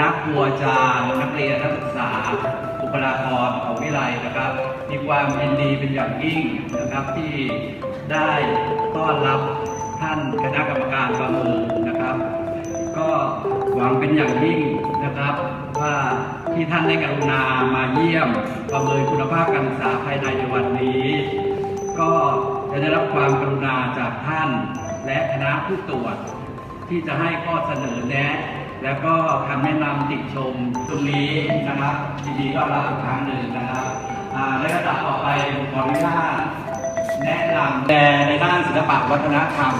ณะครูอาจารย์ นักเรียนนักศึกษาบุคลากรของวิไลนะครับมีความยินดีเป็นอย่างยิ่งนะครับที่ได้ต้อนรับท่านคณะกรรมการประเมินนะครับ ก็หวังเป็นอย่างยิ่งนะครับ ว่าที่ท่านได้กรุณามาเยี่ยมประเมินคุณภาพการศึกษาภายในในวันนี้ ก็จะได้รับความกรุณาจากท่านและคณะผู้ตรวจ ที่จะให้ข้อเสนอแนะ แล้วก็คำแนะนำติชมตรงนี้นะครับยินดีต้อนรับอีกครั้งหนึ่งนะครับอ่าในระดับต่อไปผมขออนุญาตแนะนำแต่ในด้านศิลปะวัฒนธรรม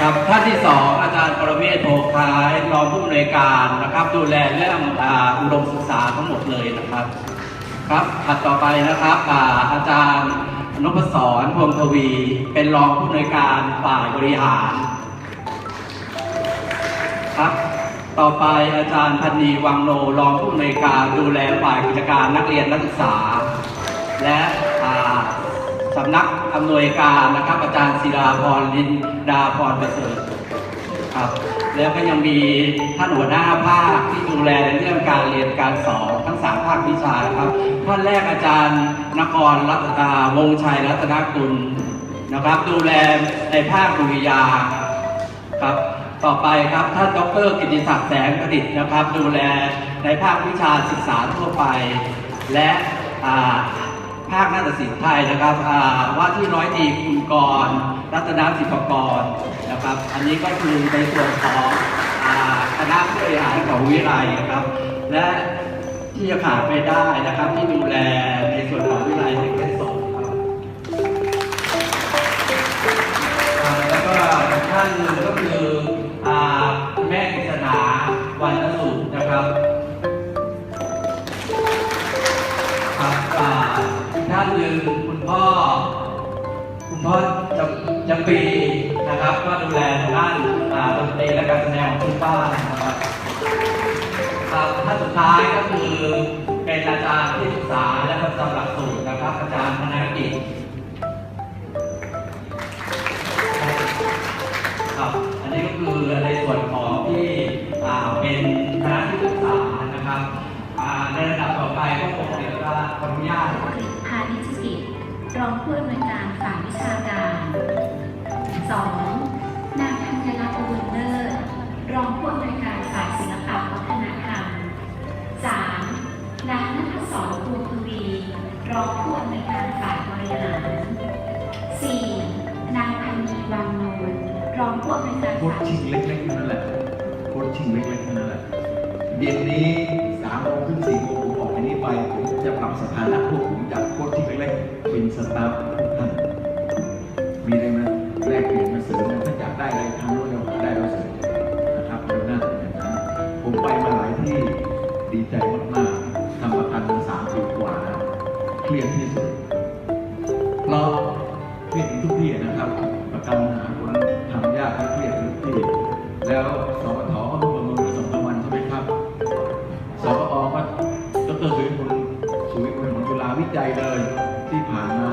ครับท่านที่สองอาจารย์ปรเมศโพคล้ายรองผู้อำนวยการนะครับ ดูแลเรื่องอุดมศึกษาทั้งหมดเลยนะครับ ครับถัดต่อไปนะครับอ่าอาจารย์ นพศรพวงทวี เป็นรองผู้อำนวยการฝ่ายบริหาร ครับ ต่อไปอาจารย์พันนีวังโนรองผู้อำนวยการดูแลฝ่ายกิจการนักเรียนนักศึกษา และสำนักอำนวยการนะครับอาจารย์ศิลาพรลินดาพรประเสริฐ ครับ แล้วก็ยังมีท่านหัวหน้าภาคที่ดูแลในเรื่องการเรียนการสอนทั้งสามภาควิชานะครับท่านแรกอาจารย์นครรัตนาวงศ์ชัยรัตนกุลนะครับ ดูแลในภาคดุริยางค์ครับต่อไปครับท่านดรกิติศักดิ์แสงประดิษฐ์นะครับ ดูแลในภาควิชาศึกษาทั่วไป และภาคนาฏศิลป์ไทยนะครับว่าที่ร้อยตีคุณกร รัตนศิลปกรนะครับ อันนี้ก็คือในส่วนของอาคณะผู้บริหารของวิไลนะครับ และที่จะขาดไม่ได้นะครับ ที่ดูแลในส่วนของวิไลแห่งเพชรสงครับแล้วก็ท่านหนึ่งก็คืออาแม่กฤษณาวันสุขนะครับครับท่านหนึ่งคุณพ่อ คุณพ่อจำ จำปีนะครับก็ดูแลทางด้านดนตรีและการแสดงของคุณป้านะครับครับท่านสุดท้ายก็คือเป็นอาจารย์ที่ศึกษาและประจำหลักสูตรนะครับอาจารย์ธนกิจครับอันนี้ก็คือในส่วนของที่เป็นคณะที่ปรึกษานะครับในระดับต่อไปก็คงเดี๋ยวจะขออนุญาตพาณิชกิจรองผู้อำนวยการฝ่ายวิชาการ 2. นางธัญรัตน์บุญเลิศรองผู้อำนวยการฝ่ายศิลปะวัฒนธรรม 3. นางนัทศรภูมิทวีรองผู้อำนวยการฝ่ายบริหาร 4. นางพันนีวังโนนรองผู้อำนวยการโค้ชฝ่ายชิงเล็กๆนั้นแหละโค้ชชิงเล็กๆนั้นแหละเย็นนี้สามโมงครึ่งสี่โมงผมออกไปนี้ไปผมจะปรับสถานะพวกผมจากโค้ชชิงเล็กๆเป็นสตาฟทุกท่าน ดีใจมากๆทำประกันมาสามปีกว่าแล้วเคลียดที่สุดเราเคลียดทุกที่นะครับ ประกันหาคนทำยากเคลียดทุกที่ แล้วสปทก็ประเมินสองวันใช่ไหมครับสปอก็ดรสุริพลสุริพลของจุฬาวิจัยเลยที่ผ่านมา